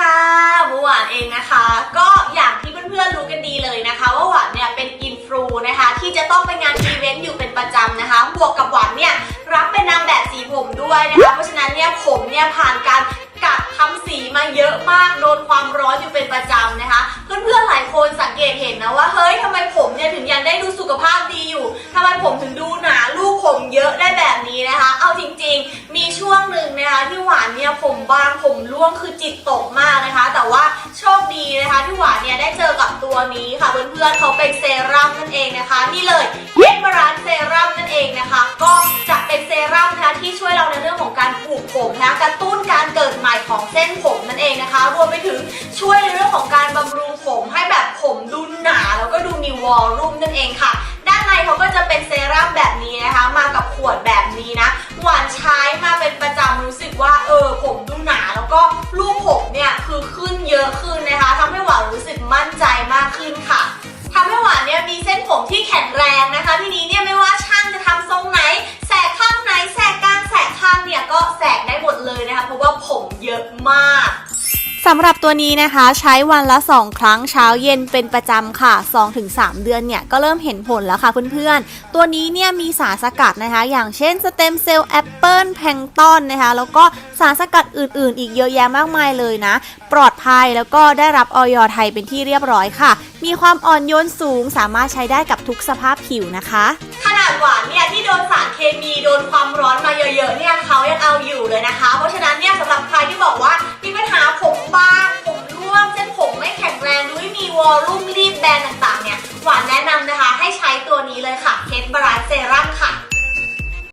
ค่ะหมูหวานเองนะคะ ก็อย่างที่เพื่อนๆรู้กันดีเลยนะคะ ว่าหวานเนี่ยเป็นอินฟลูนะคะ ที่จะต้องไปงานอีเวนต์อยู่เป็นประจำนะคะ บวกกับหวานเนี่ยรับเป็นนางแบบสีผมด้วยนะคะ เพราะฉะนั้นเนี่ยผมเนี่ยผ่านการกัดทำสีมาเยอะมากโดนความร้อนอยู่เป็นประจำนะคะ เพื่อนๆหลายคนสังเกตเห็นนะว่าเฮ้ยทำไมผมเนี่ยถึงยังได้ดูสุขภาพดีอยู่ทำไมผมถึงดูหนาลูกผมเยอะได้แบบนี้นะคะ เอาจริงๆ ช่วงหนึ่งนะคะที่หวานเนี่ยผมบางผมร่วงคือจิตตกมากนะคะ แต่ว่าโชคดีนะคะที่หวานเนี่ยได้เจอกับตัวนี้ค่ะเพื่อนๆเขาเป็นเซรั่มนั่นเองนะคะ นี่เลยเอ็มารันเซรั่มนั่นเองนะคะ ก็จะเป็นเซรั่มนะคะที่ช่วยเราในเรื่องของการปลูกผมนะคะกระตุ้นการเกิดใหม่ของเส้นผมนั่นเองนะคะ รวมไปถึงช่วยในเรื่องของการบำรุงผมให้แบบผมดูหนา แล้วก็ดูมีวอลลุ่มนั่นเองค่ะ ด้านในเขาก็จะเป็นเซรั่มแบบนี้นะคะ ทำให้หวานเนี่ยมีเส้นผมที่แข็งแรงนะคะ ทีนี้เนี่ยไม่ว่าำหรับตัวนี้นะคะใช้วันละ 2 ครั้งเช้าเย็นเป็นประจำค่ะ 2-3 เดือนเนี่ย ก็เริ่มเห็นผลแล้วค่ะเพื่อนๆ ตัวนี้เนี่ยมีสารสกัดนะคะ อย่างเช่นสเต็มเซลล์แอปเปิลแพลงตอนนะคะ แล้วก็สารสกัดอื่นๆ อีกเยอะแยะมากมายเลยนะ ปลอดภัยแล้วก็ได้รับออยไทยเป็นที่เรียบร้อยค่ะ มีความอ่อนโยนสูงสามารถใช้ได้กับทุกสภาพผิวนะคะ ขนาดหวานเนี่ยที่โดนสารเคมีโดนความร้อน วอลลุ่มรีบแบรนด์ต่างๆเนี่ยหวานแนะนำนะคะ